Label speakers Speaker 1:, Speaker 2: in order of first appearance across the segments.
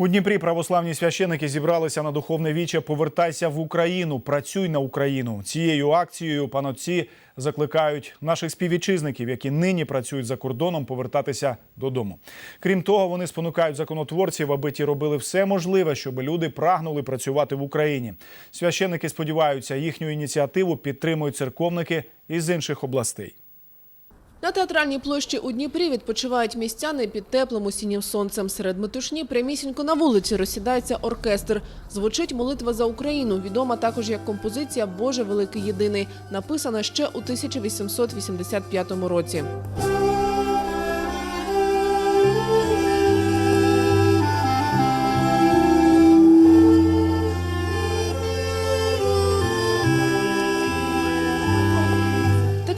Speaker 1: У Дніпрі православні священики зібралися на духовне віче Повертайся в Україну, працюй на Україну. Цією акцією панотці закликають наших співвітчизників, які нині працюють за кордоном, повертатися додому. Крім того, вони спонукають законотворців, аби ті робили все можливе, щоб люди прагнули працювати в Україні. Священики сподіваються, їхню ініціативу підтримують церковники із інших областей.
Speaker 2: На театральній площі у Дніпрі відпочивають містяни під теплим осіннім сонцем. Серед метушні прямісінько на вулиці розсідається оркестр. Звучить молитва за Україну, відома також як композиція Боже великий єдиний, написана ще у 1885 році.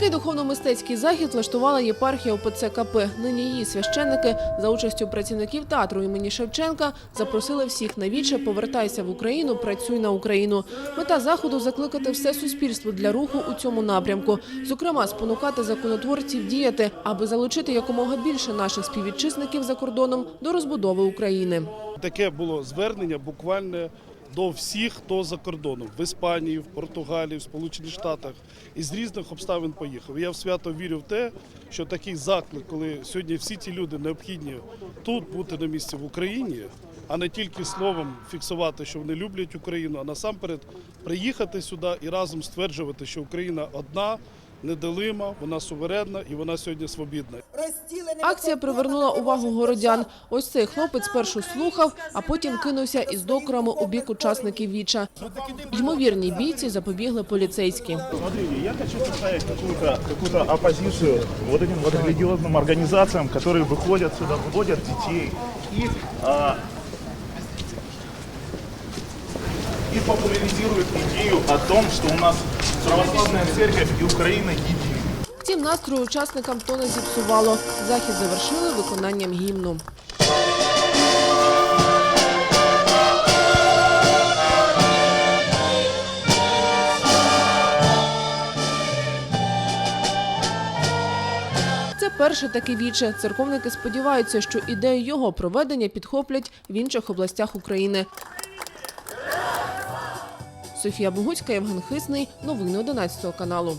Speaker 2: Такий духовно-мистецький захід влаштувала єпархія ОПЦ КП. Нині її священники за участю працівників театру імені Шевченка запросили всіх на віче «Повертайся в Україну, працюй на Україну». Мета заходу – закликати все суспільство для руху у цьому напрямку. Зокрема, спонукати законотворців діяти, аби залучити якомога більше наших співвітчизників за кордоном до розбудови України.
Speaker 3: Таке було звернення буквально до всіх, хто за кордоном в Іспанії, в Португалії, в Сполучених Штатах із різних обставин поїхав. Я в свято вірю в те, що такий заклик, коли сьогодні всі ті люди необхідні тут бути на місці в Україні, а не тільки словом фіксувати, що вони люблять Україну, а насамперед приїхати сюди і разом стверджувати, що Україна одна Неделима, вона суверенна і вона сьогодні свобідна.
Speaker 2: Акція привернула увагу городян. Ось цей хлопець спершу слухав, а потім кинувся із докорами у бік учасників віча. Ймовірній бійці запобігли поліцейські.
Speaker 4: Смотрите, я хочу составить какую-то какую оппозицию вот этим вот религиозным организациям, которые выходят сюда, выводят детей и, И популяризируют идею о том, что у нас православная церковь и Украина едины.
Speaker 2: Втім, настрою учасникам то не зіпсувало. Захід завершили виконанням гімну. Це перше таке віче. Церковники сподіваються, що ідею його проведення підхоплять в інших областях України. Софія Богуцька, Євген Хисний. Новини 11 каналу.